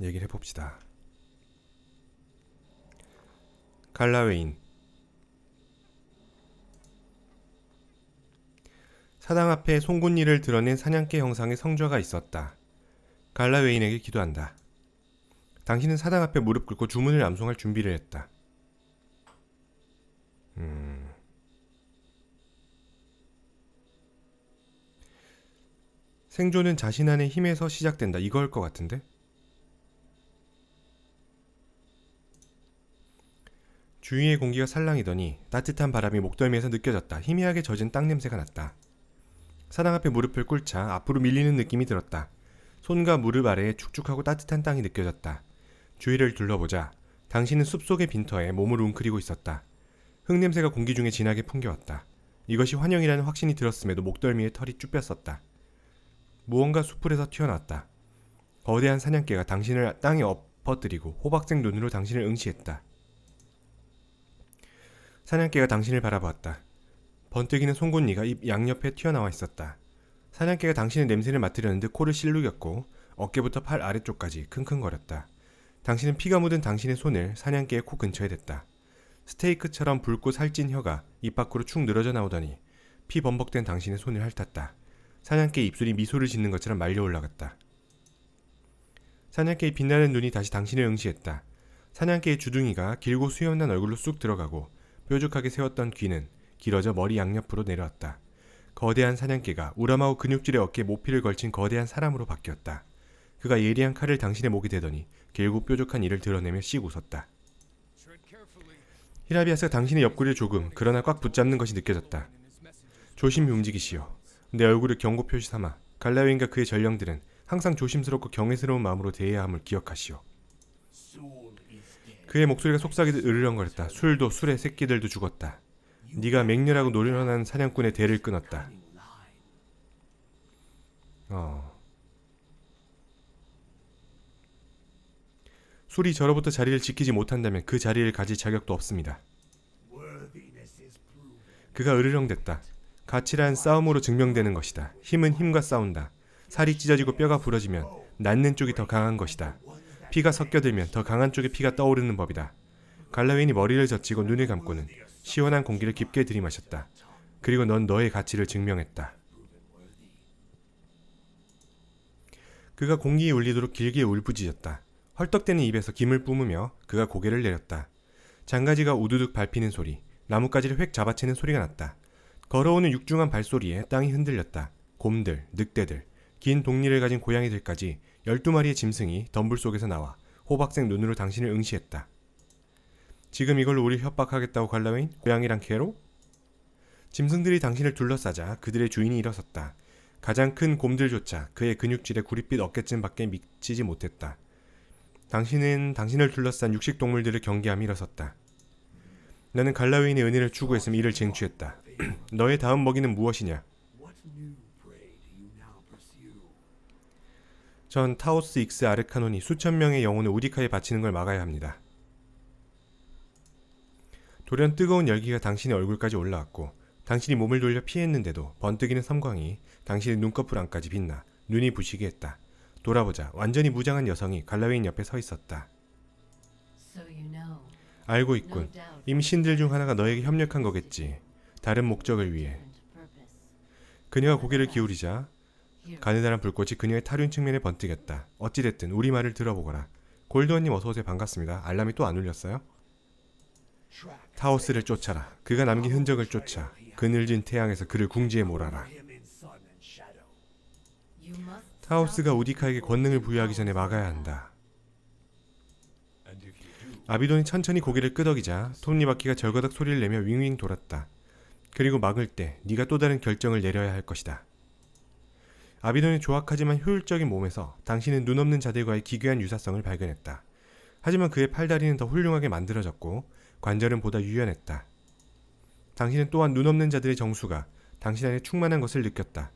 얘기를 해봅시다. 갈라웨인 사당 앞에 송곳니를 드러낸 사냥개 형상의 성좌가 있었다. 갈라웨인에게 기도한다. 당신은 사당 앞에 무릎 꿇고 주문을 암송할 준비를 했다. 음. 생존은 자신 안의 힘에서 시작된다. 이걸 것 같은데? 주위의 공기가 살랑이더니 따뜻한 바람이 목덜미에서 느껴졌다. 희미하게 젖은 땅 냄새가 났다. 사당 앞에 무릎을 꿇자 앞으로 밀리는 느낌이 들었다. 손과 무릎 아래에 축축하고 따뜻한 땅이 느껴졌다. 주위를 둘러보자 당신은 숲속의 빈터에 몸을 웅크리고 있었다. 흙냄새가 공기 중에 진하게 풍겨왔다. 이것이 환영이라는 확신이 들었음에도 목덜미에 털이 쭈뼛었다. 무언가 숲풀에서 튀어나왔다. 거대한 사냥개가 당신을 땅에 엎어뜨리고 호박색 눈으로 당신을 응시했다. 사냥개가 당신을 바라보았다. 번뜩이는 송곳니가 입 양옆에 튀어나와 있었다. 사냥개가 당신의 냄새를 맡으려는 듯 코를 실룩였고 어깨부터 팔 아래쪽까지 킁킁거렸다. 당신은 피가 묻은 당신의 손을 사냥개의 코 근처에 댔다. 스테이크처럼 붉고 살찐 혀가 입 밖으로 축 늘어져 나오더니 피 범벅된 당신의 손을 핥았다. 사냥개의 입술이 미소를 짓는 것처럼 말려 올라갔다. 사냥개의 빛나는 눈이 다시 당신을 응시했다. 사냥개의 주둥이가 길고 수염난 얼굴로 쑥 들어가고 뾰족하게 세웠던 귀는 길어져 머리 양옆으로 내려왔다. 거대한 사냥개가 우람하고 근육질의 어깨에 모피를 걸친 거대한 사람으로 바뀌었다. 그가 예리한 칼을 당신의 목에 대더니 길고 뾰족한 이를 드러내며 씩 웃었다. 히라비아스가 당신의 옆구리를 조금 그러나 꽉 붙잡는 것이 느껴졌다. 조심히 움직이시오. 내 얼굴을 경고 표시 삼아 갈라웨인과 그의 전령들은 항상 조심스럽고 경외스러운 마음으로 대해야 함을 기억하시오. 그의 목소리가 속삭이듯 으르렁거렸다. 술도 술의 새끼들도 죽었다. 네가 맹렬하고 노련한 사냥꾼의 대를 끊었다. 어. 술이 저로부터 자리를 지키지 못한다면 그 자리를 가질 자격도 없습니다. 그가 으르렁댔다. 가치란 싸움으로 증명되는 것이다. 힘은 힘과 싸운다. 살이 찢어지고 뼈가 부러지면 낫는 쪽이 더 강한 것이다. 피가 섞여들면 더 강한 쪽의 피가 떠오르는 법이다. 갈라웨인이 머리를 젖히고 눈을 감고는 시원한 공기를 깊게 들이마셨다. 그리고 넌 너의 가치를 증명했다. 그가 공기에 울리도록 길게 울부짖었다. 헐떡대는 입에서 김을 뿜으며 그가 고개를 내렸다. 장가지가 우두둑 밟히는 소리, 나뭇가지를 획 잡아채는 소리가 났다. 걸어오는 육중한 발소리에 땅이 흔들렸다. 곰들, 늑대들, 긴 독리를 가진 고양이들까지 열두 마리의 짐승이 덤불 속에서 나와 호박색 눈으로 당신을 응시했다. 지금 이걸로 우리 협박하겠다고 갈라웨인? 고양이랑 개로? 짐승들이 당신을 둘러싸자 그들의 주인이 일어섰다. 가장 큰 곰들조차 그의 근육질에 구릿빛 어깨쯤밖에 미치지 못했다. 당신은 당신을 둘러싼 육식 동물들을 경계하며 일어섰다. 나는 갈라웨인의 은혜를 추구했음 이를 쟁취했다. 너의 다음 먹이는 무엇이냐? 전 타오스 익스 아르카논이 수천 명의 영혼을 우디카에 바치는 걸 막아야 합니다. 돌연 뜨거운 열기가 당신의 얼굴까지 올라왔고 당신이 몸을 돌려 피했는데도 번뜩이는 섬광이 당신의 눈꺼풀 안까지 빛나 눈이 부시게 했다. 돌아보자 완전히 무장한 여성이 갈라웨인 옆에 서 있었다. 알고 있군. 이미 신들 중 하나가 너에게 협력한 거겠지. 다른 목적을 위해. 그녀가 고개를 기울이자 가느다란 불꽃이 그녀의 탈윤 측면에 번뜩였다. 어찌됐든 우리 말을 들어보거라. 골드원님 어서오세요 반갑습니다. 알람이 또 안 울렸어요? 타오스를 쫓아라. 그가 남긴 흔적을 쫓아 그늘진 태양에서 그를 궁지에 몰아라. 타오스가 우디카에게 권능을 부여하기 전에 막아야 한다. 아비돈이 천천히 고개를 끄덕이자 톱니바퀴가 절거덕 소리를 내며 윙윙 돌았다. 그리고 막을 때 네가 또 다른 결정을 내려야 할 것이다. 아비돈의 조악하지만 효율적인 몸에서 당신은 눈 없는 자들과의 기괴한 유사성을 발견했다. 하지만 그의 팔다리는 더 훌륭하게 만들어졌고 관절은 보다 유연했다. 당신은 또한 눈 없는 자들의 정수가 당신 안에 충만한 것을 느꼈다.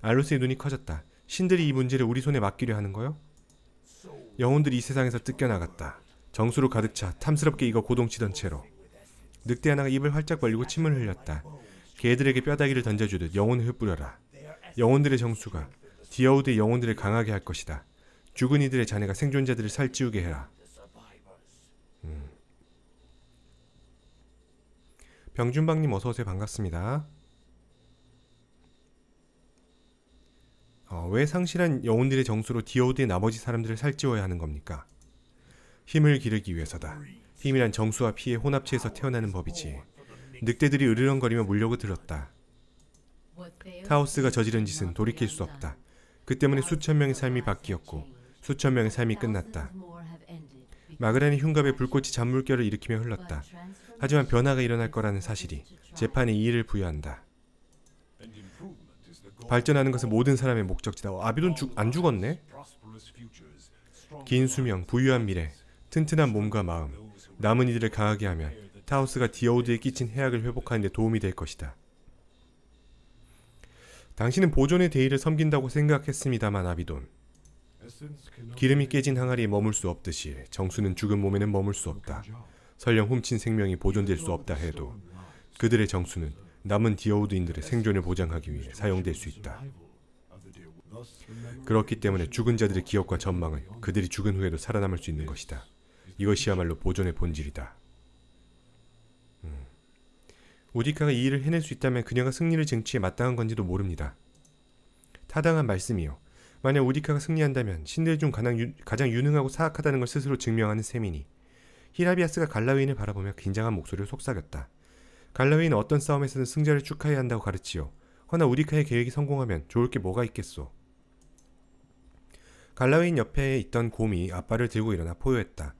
알로스의 눈이 커졌다. 신들이 이 문제를 우리 손에 맡기려 하는 거요? 영혼들이 이 세상에서 뜯겨나갔다. 정수로 가득 차 탐스럽게 이거 고동치던 채로. 늑대 하나가 입을 활짝 벌리고 침을 흘렸다. 개들에게 뼈다귀를 던져주듯 영혼을 흩뿌려라. 영혼들의 정수가 디어우드의 영혼들을 강하게 할 것이다. 죽은 이들의 자네가 생존자들을 살찌우게 해라. 음. 병준방님 어서 오세요. 반갑습니다. 어, 왜 상실한 영혼들의 정수로 디오드의 나머지 사람들을 살찌워야 하는 겁니까? 힘을 기르기 위해서다. 힘이란 정수와 피의 혼합체에서 태어나는 법이지. 늑대들이 으르렁거리며 물려고 들었다. 타오스가 저지른 짓은 돌이킬 수 없다. 그 때문에 수천 명의 삶이 바뀌었고 수천 명의 삶이 끝났다. 마그란의 흉갑에 불꽃이 잔물결을 일으키며 흘렀다. 하지만 변화가 일어날 거라는 사실이 재판에 이의를 부여한다. 발전하는 것은 모든 사람의 목적지다. 어, 아비돈 죽, 안 죽었네? 긴 수명, 부유한 미래, 튼튼한 몸과 마음, 남은 이들을 강하게 하면 타우스가 디오드에 끼친 해악을 회복하는 데 도움이 될 것이다. 당신은 보존의 대의를 섬긴다고 생각했습니다만 아비돈. 기름이 깨진 항아리에 머물 수 없듯이 정수는 죽은 몸에는 머물 수 없다. 설령 훔친 생명이 보존될 수 없다 해도 그들의 정수는 남은 디오우드인들의 생존을 보장하기 위해 사용될 수 있다. 그렇기 때문에 죽은 자들의 기억과 전망은 그들이 죽은 후에도 살아남을 수 있는 것이다. 이것이야말로 보존의 본질이다. 음. 우디카가 이 일을 해낼 수 있다면 그녀가 승리를 쟁취해 마땅한 건지도 모릅니다. 타당한 말씀이요. 만약 우디카가 승리한다면 신들 중 가장, 유, 가장 유능하고 사악하다는 걸 스스로 증명하는 셈이니 히라비아스가 갈라웨인을 바라보며 긴장한 목소리로 속삭였다. 갈라웨인은 어떤 싸움에서든 승자를 축하해야 한다고 가르치요. 허나 우디카의 계획이 성공하면 좋을 게 뭐가 있겠소. 갈라웨인 옆에 있던 곰이 앞발을 들고 일어나 포효했다.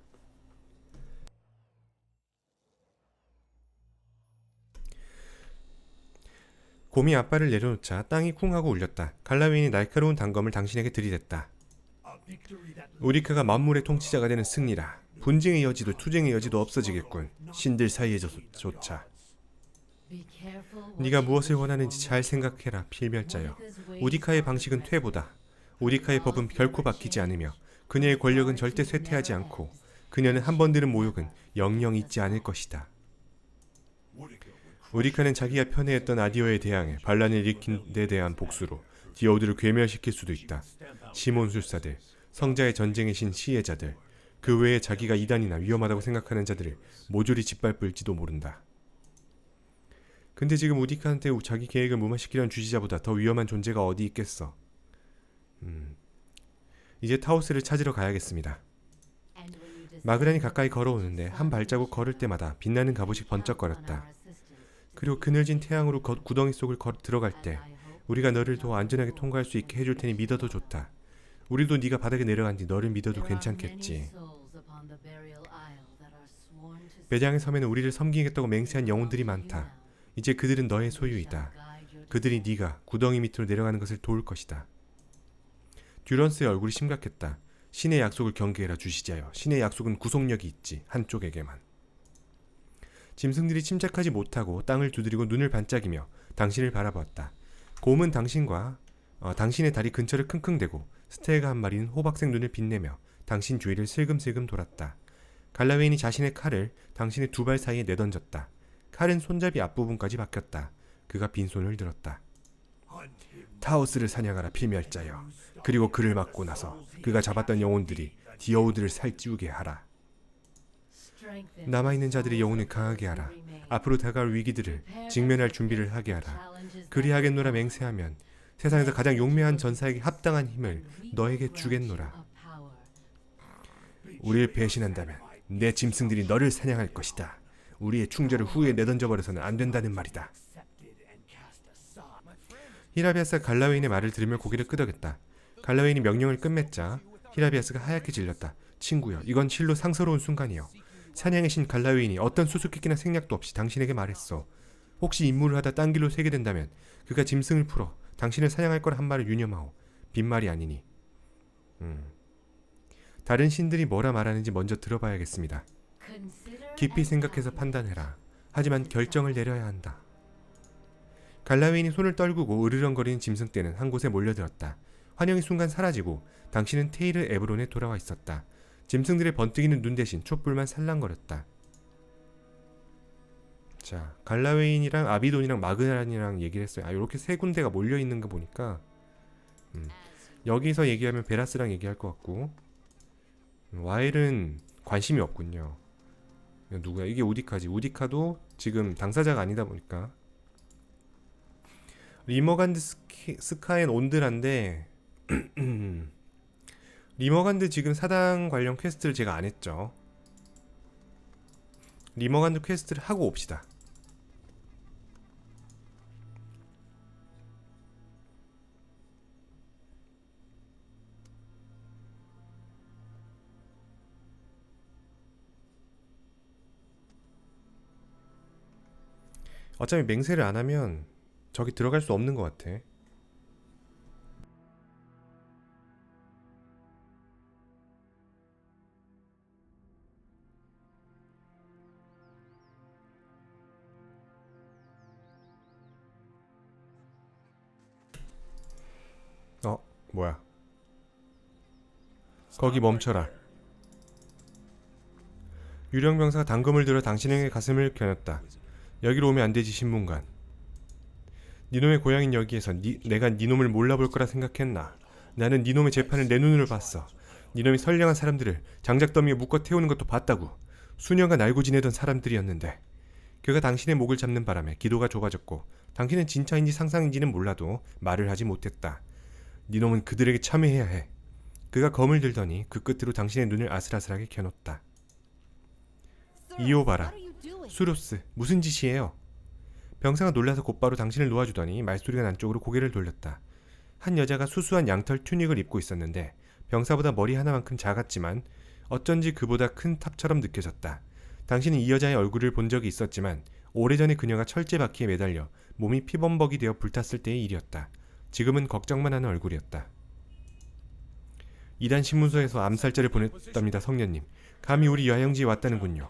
곰이 앞발을 내려놓자 땅이 쿵 하고 울렸다. 갈라웨인이 날카로운 단검을 당신에게 들이댔다. 우리카가 만물의 통치자가 되는 승리라. 분쟁의 여지도 투쟁의 여지도 없어지겠군. 신들 사이에조차. 네가 무엇을 원하는지 잘 생각해라, 필멸자여. 우디카의 방식은 퇴보다. 우디카의 법은 결코 바뀌지 않으며 그녀의 권력은 절대 쇠퇴하지 않고 그녀는 한 번 들은 모욕은 영영 잊지 않을 것이다. 우리카는 자기가 편애했던 아디오에 대항해 반란을 일으킨 데 대한 복수로 디오드를 괴멸시킬 수도 있다. 시몬 술사들, 성자의 전쟁의 신 시혜자들, 그 외에 자기가 이단이나 위험하다고 생각하는 자들을 모조리 짓밟을지도 모른다. 근데 지금 우디카한테 자기 계획을 무마시키려는 주지자보다 더 위험한 존재가 어디 있겠어. 음, 이제 타오스를 찾으러 가야겠습니다. 마그란이 가까이 걸어오는데 한 발자국 걸을 때마다 빛나는 갑옷이 번쩍거렸다. 그리고 그늘진 태양으로 거, 구덩이 속을 걸, 들어갈 때 우리가 너를 더 안전하게 통과할 수 있게 해줄 테니 믿어도 좋다. 우리도 네가 바닥에 내려간 뒤 너를 믿어도 괜찮겠지. 매장의 섬에는 우리를 섬기겠다고 맹세한 영혼들이 많다. 이제 그들은 너의 소유이다. 그들이 네가 구덩이 밑으로 내려가는 것을 도울 것이다. 듀런스의 얼굴이 심각했다. 신의 약속을 경계해라 주시자여. 신의 약속은 구속력이 있지 한쪽에게만. 짐승들이 침착하지 못하고 땅을 두드리고 눈을 반짝이며 당신을 바라보았다. 곰은 당신과 어, 당신의 다리 근처를 킁킁대고 스테가 한 마리는 호박색 눈을 빛내며 당신 주위를 슬금슬금 돌았다. 갈라웨인이 자신의 칼을 당신의 두 발 사이에 내던졌다. 칼은 손잡이 앞부분까지 박혔다. 그가 빈손을 들었다. 타오스를 사냥하라 필멸자여. 그리고 그를 막고 나서 그가 잡았던 영혼들이 디오우드를 살찌우게 하라. 남아있는 자들의 영혼을 강하게 하라. 앞으로 다가올 위기들을 직면할 준비를 하게 하라. 그리하겠노라 맹세하면 세상에서 가장 용맹한 전사에게 합당한 힘을 너에게 주겠노라. 우리를 배신한다면 내 짐승들이 너를 사냥할 것이다. 우리의 충절을 후에 내던져 버려서는 안 된다는 말이다. 히라비아스가 갈라웨인의 말을 들으며 고개를 끄덕였다. 갈라웨인이 명령을 끝맺자 히라비아스가 하얗게 질렸다. 친구여, 이건 실로 상스러운 순간이요. 사냥의 신 갈라웨인이 어떤 수수께끼나 생략도 없이 당신에게 말했어. 혹시 임무를 하다 딴 길로 새게 된다면 그가 짐승을 풀어 당신을 사냥할 거라 한 말을 유념하오. 빈말이 아니니. 음. 다른 신들이 뭐라 말하는지 먼저 들어봐야겠습니다. 깊이 생각해서 판단해라. 하지만 결정을 내려야 한다. 갈라웨인이 손을 떨구고 으르렁거리는 짐승떼는 한 곳에 몰려들었다. 환영이 순간 사라지고 당신은 테일을 에브론에 돌아와 있었다. 짐승들의 번뜩이는 눈 대신 촛불만 살랑거렸다. 자, 갈라웨인이랑 아비돈이랑 마그란이랑 얘기를 했어요. 아, 이렇게 세 군데가 몰려 있는 거 보니까 음, 여기서 얘기하면 베라스랑 얘기할 것 같고 와일은 관심이 없군요. 누구야? 이게 우디카지. 우디카도 지금 당사자가 아니다 보니까 리머간드 스카엔 온드란데 리머간드 지금 사당 관련 퀘스트를 제가 안 했죠. 리머간드 퀘스트를 하고 옵시다. 어차피 맹세를 안 하면 저기 들어갈 수 없는 것 같아. 뭐야? 거기 멈춰라. 유령 병사가 단검을 들어 당신의 가슴을 겨눴다. 여기로 오면 안 되지 신문관. 니놈의 고향인 여기에서 니, 내가 니놈을 몰라볼 거라 생각했나? 나는 니놈의 재판을 내 눈으로 봤어. 니놈이 선량한 사람들을 장작더미에 묶어 태우는 것도 봤다고. 수년간 알고 지내던 사람들이었는데 그가 당신의 목을 잡는 바람에 기도가 좁아졌고 당신은 진짜인지 상상인지는 몰라도 말을 하지 못했다. 니놈은 그들에게 참여해야 해. 그가 검을 들더니 그 끝으로 당신의 눈을 아슬아슬하게 겨눴다. 이오 바라. 수로스, 무슨 짓이에요? 병사가 놀라서 곧바로 당신을 놓아주더니 말소리가 난 쪽으로 고개를 돌렸다. 한 여자가 수수한 양털 튜닉을 입고 있었는데 병사보다 머리 하나만큼 작았지만 어쩐지 그보다 큰 탑처럼 느껴졌다. 당신은 이 여자의 얼굴을 본 적이 있었지만 오래전에 그녀가 철제 바퀴에 매달려 몸이 피범벅이 되어 불탔을 때의 일이었다. 지금은 걱정만 하는 얼굴이었다. 이단 신문소에서 암살자를 보냈답니다, 성년님. 감히 우리 야영지에 왔다는군요.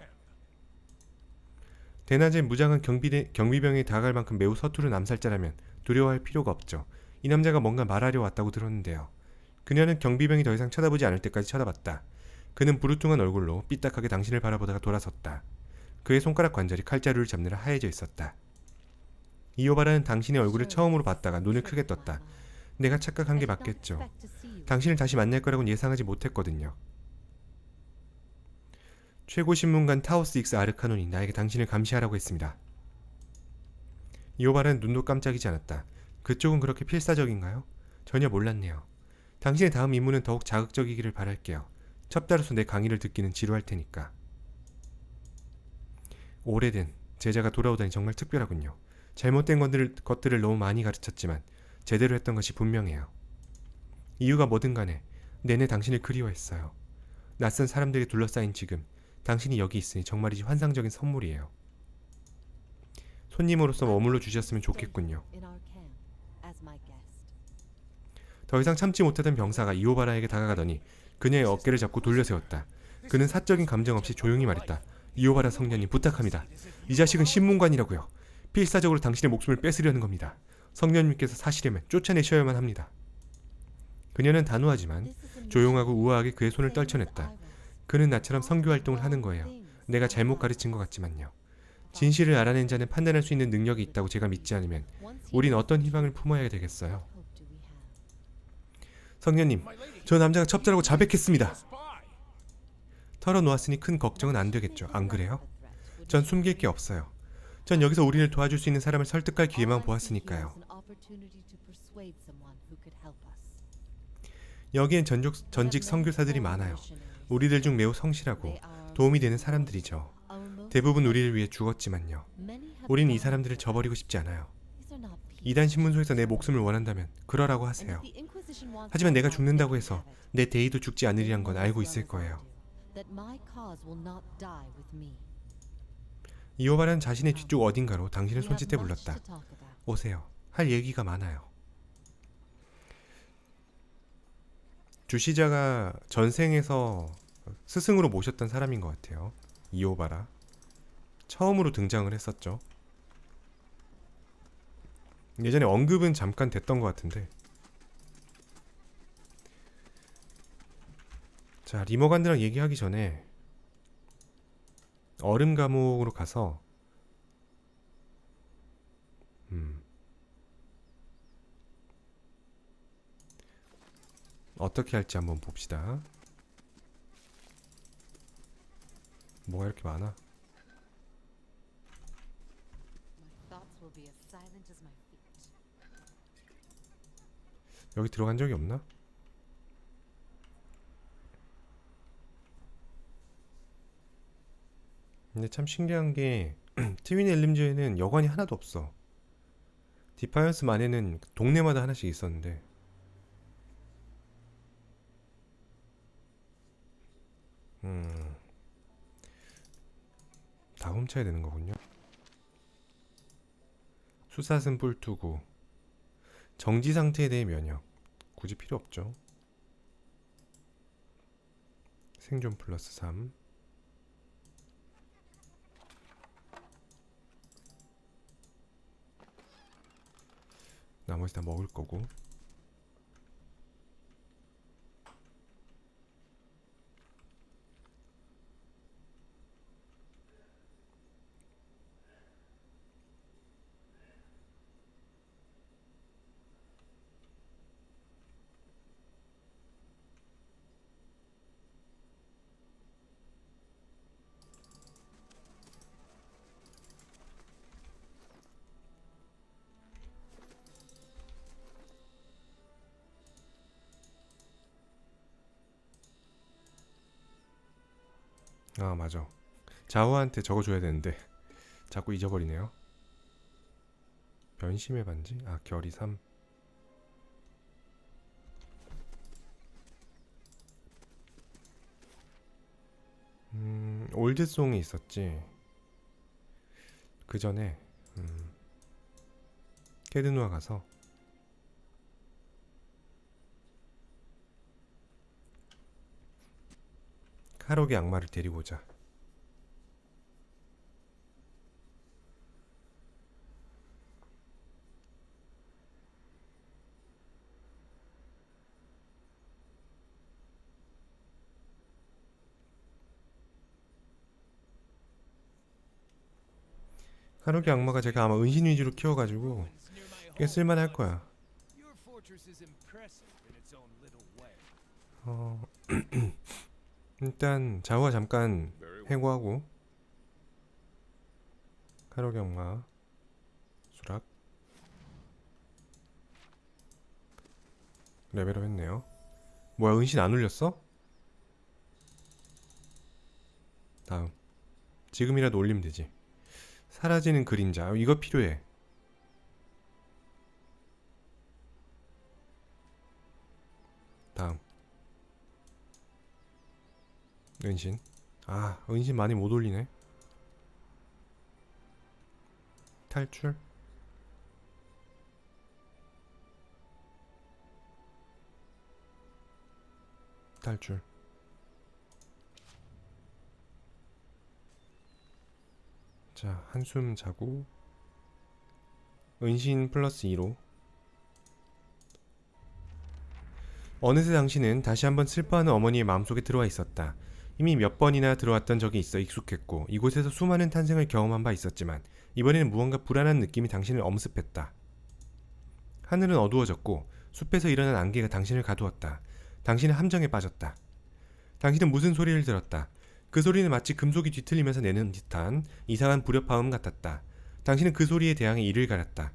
대낮에 무장한 경비대, 경비병이 다가갈 만큼 매우 서투른 암살자라면 두려워할 필요가 없죠. 이 남자가 뭔가 말하려 왔다고 들었는데요. 그녀는 경비병이 더 이상 쳐다보지 않을 때까지 쳐다봤다. 그는 부르퉁한 얼굴로 삐딱하게 당신을 바라보다가 돌아섰다. 그의 손가락 관절이 칼자루를 잡느라 하얘져 있었다. 이오바라는 당신의 얼굴을 처음으로 봤다가 눈을 크게 떴다. 내가 착각한 게 맞겠죠. 당신을 다시 만날 거라고는 예상하지 못했거든요. 최고 신문관 타오스 익스 아르카논이 나에게 당신을 감시하라고 했습니다. 이오바라는 눈도 깜짝이지 않았다. 그쪽은 그렇게 필사적인가요? 전혀 몰랐네요. 당신의 다음 임무는 더욱 자극적이기를 바랄게요. 첩다로서 내 강의를 듣기는 지루할 테니까. 오래된 제자가 돌아오다니 정말 특별하군요. 잘못된 것들을, 것들을 너무 많이 가르쳤지만 제대로 했던 것이 분명해요. 이유가 뭐든 간에 내내 당신을 그리워했어요. 낯선 사람들이 둘러싸인 지금 당신이 여기 있으니 정말이지 환상적인 선물이에요. 손님으로서 머물러 주셨으면 좋겠군요. 더 이상 참지 못하던 병사가 이오바라에게 다가가더니 그녀의 어깨를 잡고 돌려세웠다. 그는 사적인 감정 없이 조용히 말했다. 이오바라 성년님 부탁합니다. 이 자식은 신문관이라고요. 필사적으로 당신의 목숨을 뺏으려는 겁니다. 성년님께서 사시려면 쫓아내셔야만 합니다. 그녀는 단호하지만 조용하고 우아하게 그의 손을 떨쳐냈다. 그는 나처럼 선교 활동을 하는 거예요. 내가 잘못 가르친 것 같지만요. 진실을 알아낸 자는 판단할 수 있는 능력이 있다고 제가 믿지 않으면 우린 어떤 희망을 품어야 되겠어요. 성년님, 저 남자가 첩자라고 자백했습니다. 털어놓았으니 큰 걱정은 안 되겠죠. 안 그래요? 전 숨길 게 없어요. 전 여기서 우리를 도와줄 수 있는 사람을 설득할 기회만 보았으니까요. 여기엔 전족, 전직 선교사들이 많아요. 우리들 중 매우 성실하고 도움이 되는 사람들이죠. 대부분 우리를 위해 죽었지만요. 우린 이 사람들을 저버리고 싶지 않아요. 이단 신문소에서 내 목숨을 원한다면 그러라고 하세요. 하지만 내가 죽는다고 해서 내 대의도 죽지 않으리란 건 알고 있을 거예요. 이오바는 자신의 뒤쪽 어딘가로 당신을 손짓해 불렀다. 오세요. 할 얘기가 많아요. 주시자가 전생에서 스승으로 모셨던 사람인 것 같아요. 이오바라. 처음으로 등장을 했었죠. 예전에 언급은 잠깐 됐던 것 같은데. 자, 리머간드랑 얘기하기 전에 얼음 감옥으로 가서 음. 어떻게 할지 한번 봅시다. 뭐가 이렇게 많아? 여기 들어간 적이 없나? 근데 참 신기한 게 트윈 엘림즈에는 여관이 하나도 없어. 디파이언스 만에는 동네마다 하나씩 있었는데 음, 다 훔쳐야 되는 거군요. 수사슴 뿔투구 정지 상태에 대해 면역 굳이 필요 없죠. 생존 플러스 3 나머지 다 먹을 거고 맞아. 자우한테 적어줘야 되는데 자꾸 잊어버리네요. 변심의 반지? 아 결이 3 음, 올드송이 있었지. 그 전에 음, 케드누아 가서 카록의 악마를 데리고 오자 카록의 악마가 제가 아마 은신 위주로 키워가지고 꽤 쓸만할 거야. 어, 일단 자우가 잠깐 해고하고 카록의 악마 수락 레벨업 했네요 뭐야 은신 안 올렸어? 다음 지금이라도 올리면 되지 사라지는 그림자. 어, 이거 필요해. 다음. 은신. 아 은신 많이 못 올리네. 탈출. 탈출 자 한숨 자고 은신 플러스 2로 어느새 당신은 다시 한번 슬퍼하는 어머니의 마음속에 들어와 있었다. 이미 몇 번이나 들어왔던 적이 있어 익숙했고 이곳에서 수많은 탄생을 경험한 바 있었지만 이번에는 무언가 불안한 느낌이 당신을 엄습했다. 하늘은 어두워졌고 숲에서 일어난 안개가 당신을 가두었다. 당신은 함정에 빠졌다. 당신은 무슨 소리를 들었다. 그 소리는 마치 금속이 뒤틀리면서 내는 듯한 이상한 불협화음 같았다. 당신은 그 소리에 대항해 이를 가렸다.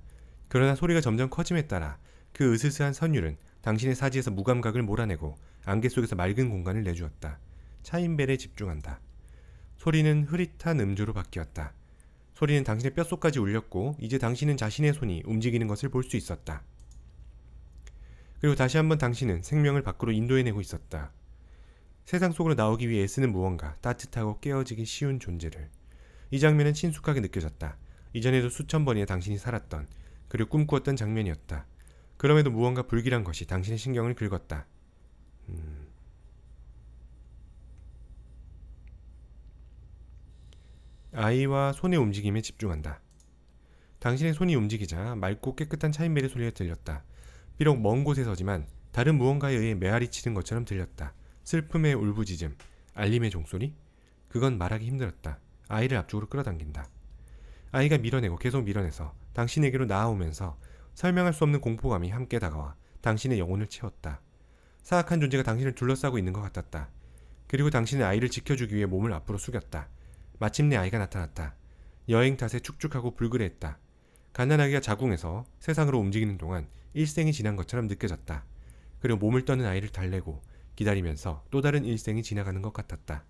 그러나 소리가 점점 커짐에 따라 그 으스스한 선율은 당신의 사지에서 무감각을 몰아내고 안개 속에서 맑은 공간을 내주었다. 차인벨에 집중한다. 소리는 흐릿한 음주로 바뀌었다. 소리는 당신의 뼛속까지 울렸고 이제 당신은 자신의 손이 움직이는 것을 볼 수 있었다. 그리고 다시 한번 당신은 생명을 밖으로 인도해내고 있었다. 세상 속으로 나오기 위해 애쓰는 무언가 따뜻하고 깨어지기 쉬운 존재를. 이 장면은 친숙하게 느껴졌다. 이전에도 수천 번이나 당신이 살았던 그리고 꿈꾸었던 장면이었다. 그럼에도 무언가 불길한 것이 당신의 신경을 긁었다. 음. 아이와 손의 움직임에 집중한다. 당신의 손이 움직이자 맑고 깨끗한 차인벨의 소리가 들렸다. 비록 먼 곳에서지만 다른 무언가에 의해 메아리 치는 것처럼 들렸다. 슬픔의 울부짖음, 알림의 종소리? 그건 말하기 힘들었다. 아이를 앞쪽으로 끌어당긴다. 아이가 밀어내고 계속 밀어내서 당신에게로 나아오면서 설명할 수 없는 공포감이 함께 다가와 당신의 영혼을 채웠다. 사악한 존재가 당신을 둘러싸고 있는 것 같았다. 그리고 당신의 아이를 지켜주기 위해 몸을 앞으로 숙였다. 마침내 아이가 나타났다. 여행 탓에 축축하고 불그레했다. 갓난아기가 자궁에서 세상으로 움직이는 동안 일생이 지난 것처럼 느껴졌다. 그리고 몸을 떠는 아이를 달래고 기다리면서 또 다른 일생이 지나가는 것 같았다.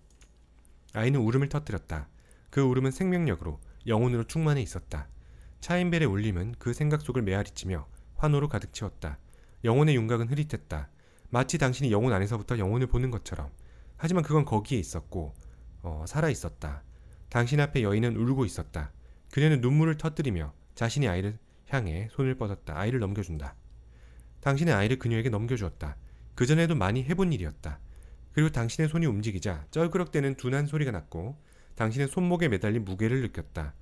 아이는 울음을 터뜨렸다. 그 울음은 생명력으로 영혼으로 충만해 있었다. 차인벨의 울림은 그 생각 속을 메아리치며 환호로 가득 채웠다. 영혼의 윤곽은 흐릿했다. 마치 당신이 영혼 안에서부터 영혼을 보는 것처럼. 하지만 그건 거기에 있었고 어, 살아 있었다. 당신 앞에 여인은 울고 있었다. 그녀는 눈물을 터뜨리며 자신의 아이를 향해 손을 뻗었다. 아이를 넘겨준다. 당신의 아이를 그녀에게 넘겨주었다. 그전에도 많이 해본 일이었다. 그리고 당신의 손이 움직이자 쩔그럭대는 둔한 소리가 났고 당신의 손목에 매달린 무게를 느꼈다.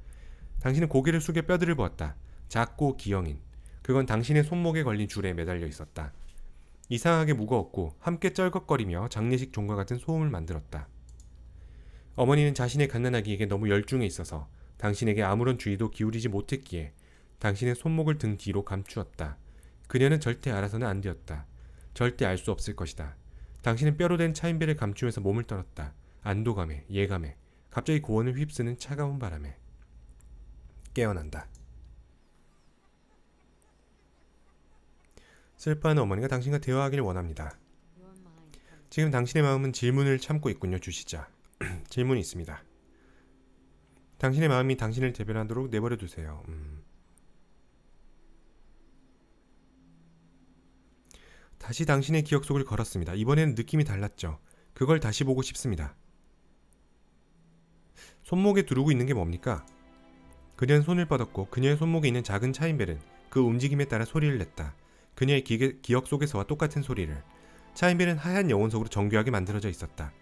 당신은 고개를 숙여 뼈들을 보았다. 작고 기형인. 그건 당신의 손목에 걸린 줄에 매달려 있었다. 이상하게 무거웠고 함께 쩔걱거리며 장례식 종과 같은 소음을 만들었다. 어머니는 자신의 갓난아기에게 너무 열중해 있어서 당신에게 아무런 주의도 기울이지 못했기에 당신의 손목을 등 뒤로 감추었다. 그녀는 절대 알아서는 안 되었다. 절대 알 수 없을 것이다. 당신은 뼈로 된 차인배를 감추면서 몸을 떨었다. 안도감에, 예감에, 갑자기 고원을 휩쓰는 차가운 바람에 깨어난다. 슬퍼하는 어머니가 당신과 대화하기를 원합니다. 지금 당신의 마음은 질문을 참고 있군요, 주시자. 질문이 있습니다. 당신의 마음이 당신을 대변하도록 내버려 두세요. 음. 다시 당신의 기억 속을 걸었습니다. 이번에는 느낌이 달랐죠. 그걸 다시 보고 싶습니다. 손목에 두르고 있는 게 뭡니까? 그녀는 손을 뻗었고 그녀의 손목에 있는 작은 차인벨은 그 움직임에 따라 소리를 냈다. 그녀의 기, 기억 속에서와 똑같은 소리를. 차인벨은 하얀 영혼 속으로 정교하게 만들어져 있었다.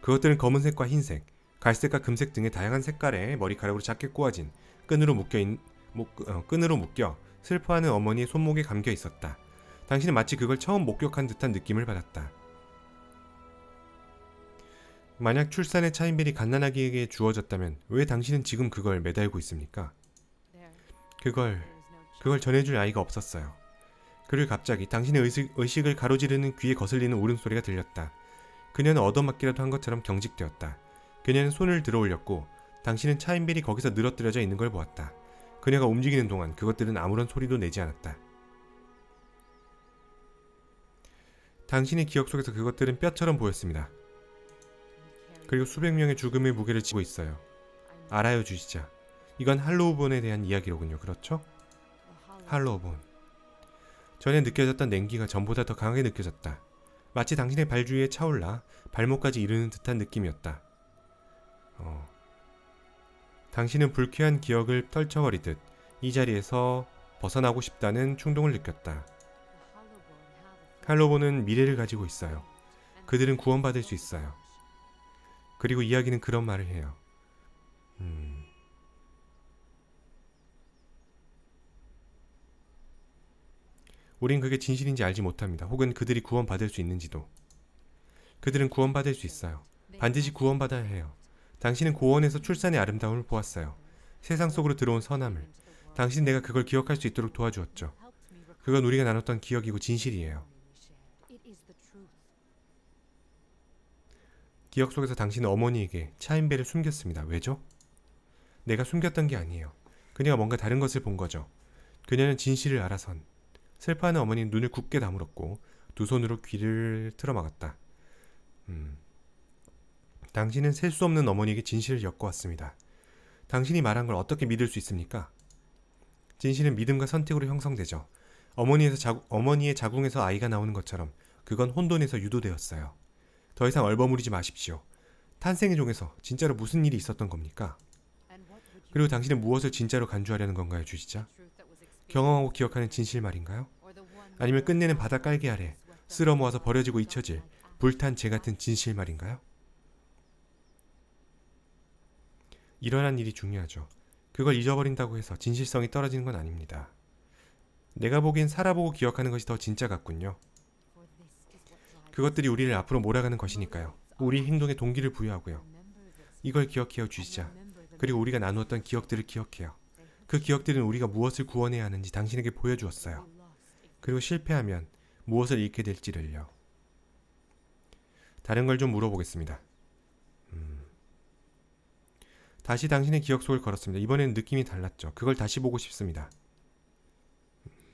그것들은 검은색과 흰색, 갈색과 금색 등의 다양한 색깔의 머리카락으로 작게 꼬아진 끈으로 묶여 있, 목- 어, 끈으로 묶여 슬퍼하는 어머니의 손목에 감겨 있었다. 당신은 마치 그걸 처음 목격한 듯한 느낌을 받았다. 만약 출산의 차인벨이 갓난아기에게 주어졌다면 왜 당신은 지금 그걸 매달고 있습니까? 그걸. 그걸 전해줄 아이가 없었어요. 그리고 갑자기 당신의 의식, 의식을 가로지르는 귀에 거슬리는 울음소리가 들렸다. 그녀는 얻어맞기라도 한 것처럼 경직되었다. 그녀는 손을 들어 올렸고 당신은 차인벨이 거기서 늘어뜨려져 있는 걸 보았다. 그녀가 움직이는 동안 그것들은 아무런 소리도 내지 않았다. 당신의 기억 속에서 그것들은 뼈처럼 보였습니다. 그리고 수백 명의 죽음의 무게를 지고 있어요. 알아요 주시자. 이건 할로우본에 대한 이야기로군요. 그렇죠? 할로본. 전에 느껴졌던 냉기가 전보다 더 강하게 느껴졌다. 마치 당신의 발 주위에 차올라 발목까지 이르는 듯한 느낌이었다. 어. 당신은 불쾌한 기억을 떨쳐버리듯 이 자리에서 벗어나고 싶다는 충동을 느꼈다. 할로본은 미래를 가지고 있어요. 그들은 구원받을 수 있어요. 그리고 이야기는 그런 말을 해요. 음. 우린 그게 진실인지 알지 못합니다. 혹은 그들이 구원받을 수 있는지도. 그들은 구원받을 수 있어요. 반드시 구원받아야 해요. 당신은 고원에서 출산의 아름다움을 보았어요. 세상 속으로 들어온 선함을. 당신 내가 그걸 기억할 수 있도록 도와주었죠. 그건 우리가 나눴던 기억이고 진실이에요. 기억 속에서 당신은 어머니에게 차인배를 숨겼습니다. 왜죠? 내가 숨겼던 게 아니에요. 그녀가 뭔가 다른 것을 본 거죠. 그녀는 진실을 알아선 슬퍼하는 어머니는 눈을 굳게 다물었고 두 손으로 귀를 틀어막았다. 음. 당신은 셀 수 없는 어머니에게 진실을 엮어왔습니다. 당신이 말한 걸 어떻게 믿을 수 있습니까? 진실은 믿음과 선택으로 형성되죠. 어머니에서 자, 어머니의 자궁에서 아이가 나오는 것처럼 그건 혼돈에서 유도되었어요. 더 이상 얼버무리지 마십시오. 탄생의 종에서 진짜로 무슨 일이 있었던 겁니까? 그리고 당신은 무엇을 진짜로 간주하려는 건가요, experienced 경험하고 기억하는 진실 말인가요? 아니면 끝내는 바다 깔개 아래 쓸어 모아서 버려지고 잊혀질? 불탄 재 같은 진실 말인가요? 일어난 일이 중요하죠. 그걸 잊어버린다고 해서 진실성이 떨어지는 건 아닙니다. 내가 보기엔 살아보고 기억하는 것이 더 진짜 같군요. 그것들이 우리를 앞으로 몰아가는 것이니까요. 우리 행동에 동기를 부여하고요. 이걸 기억해요, 주시자. 그리고 우리가 나누었던 기억들을 기억해요. 그 기억들은 우리가 무엇을 구원해야 하는지 당신에게 보여주었어요. 그리고 실패하면 무엇을 잃게 될지를요. 다른 걸 좀 물어보겠습니다. 음. 다시 당신의 기억 속을 걸었습니다. 이번에는 느낌이 달랐죠. 그걸 다시 보고 싶습니다.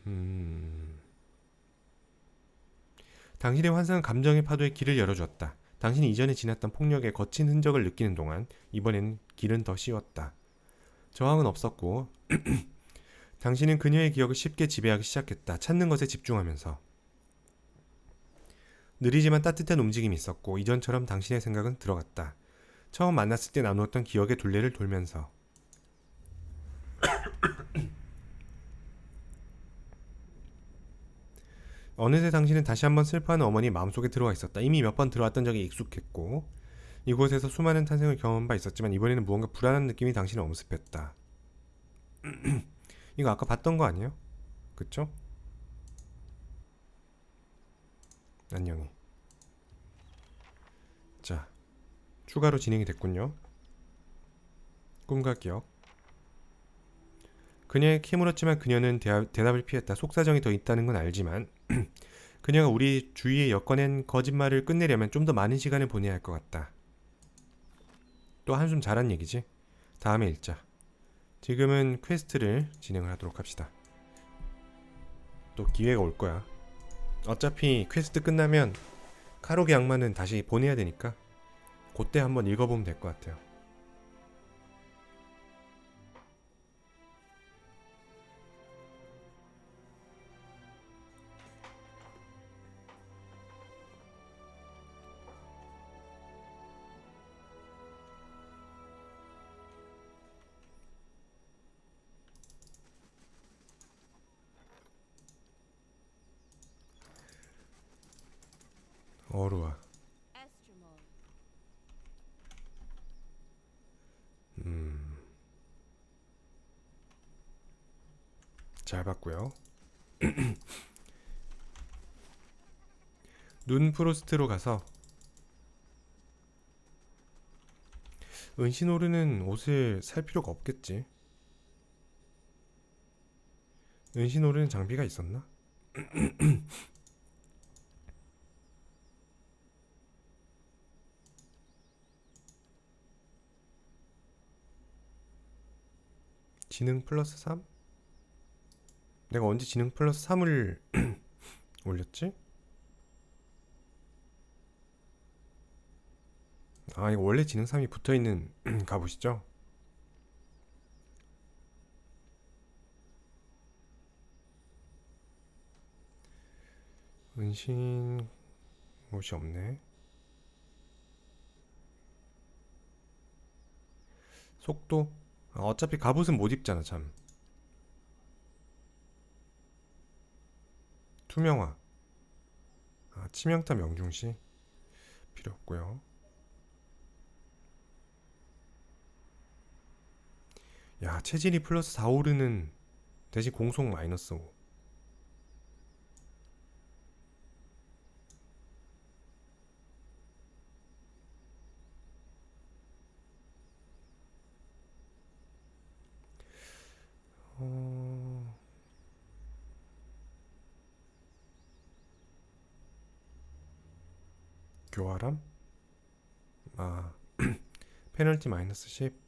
음. 당신의 환상은 감정의 파도에 길을 열어주었다. 당신이 이전에 지났던 폭력의 거친 흔적을 느끼는 동안 이번엔 길은 더 쉬웠다. 저항은 없었고 당신은 그녀의 기억을 쉽게 지배하기 시작했다. 찾는 것에 집중하면서 느리지만 따뜻한 움직임이 있었고 이전처럼 당신의 생각은 들어갔다. 처음 만났을 때 나누었던 기억의 둘레를 돌면서 어느새 당신은 다시 한번 슬퍼하는 어머니 마음속에 들어와 있었다. 이미 몇 번 들어왔던 적이 익숙했고 이곳에서 수많은 탄생을 경험한 바 있었지만 이번에는 무언가 불안한 느낌이 당신을 엄습했다. 이거 아까 봤던 거 아니에요? 그쵸? 안녕히. 자, 추가로 진행이 됐군요. 꿈과 기억. 그녀의 캐물었지만 그녀는 대답을 피했다. 속사정이 더 있다는 건 알지만 그녀가 우리 주위에 엮어낸 거짓말을 끝내려면 좀 더 많은 시간을 보내야 할 것 같다. 또 한숨 잘한 얘기지. 다음에 읽자. 지금은 퀘스트를 진행을 하도록 합시다. 또 기회가 올 거야. 어차피 퀘스트 끝나면 카로기 악마는 다시 보내야 되니까 그때 한번 읽어보면 될 것 같아요. 눈 프로스트로 가서 은신오르는 옷을 살 필요가 없겠지. 은신오르는 장비가 있었나? 지능 플러스 3? 내가 언제 지능 플러스 3을 올렸지? 아, 이거 원래 지능 3이 붙어 있는 갑옷이죠? 은신 옷이 없네. 속도? 아, 어차피 갑옷은 못 입잖아, 참. 투명화. 아, 치명타 명중시. 필요 없고요. 야, 체질이 플러스 4 오르는 대신 공속 마이너스 5. 어... 교활함? 아, 페널티 마이너스 10.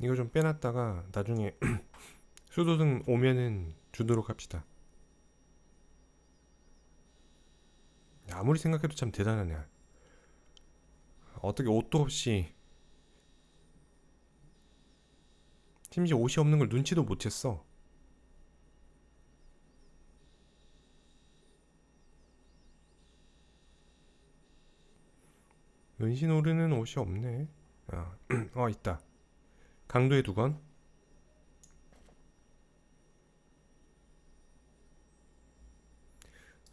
이거 좀 빼놨다가 나중에 수도등 오면은 주도록 합시다. 아무리 생각해도 참 대단하네. 어떻게 옷도 없이 심지어 옷이 없는 걸 눈치도 못 챘어. 은신 오르는 옷이 없네. 아, 어 있다. 강도의 두건.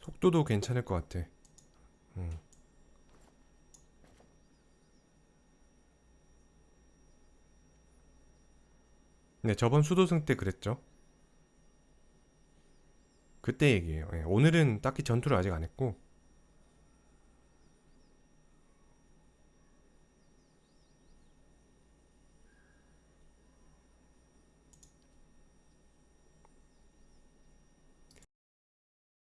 속도도 괜찮을 것 같아. 음. 네, 저번 수도승 때 그랬죠. 그때 얘기예요. 예, 오늘은 딱히 전투를 아직 안 했고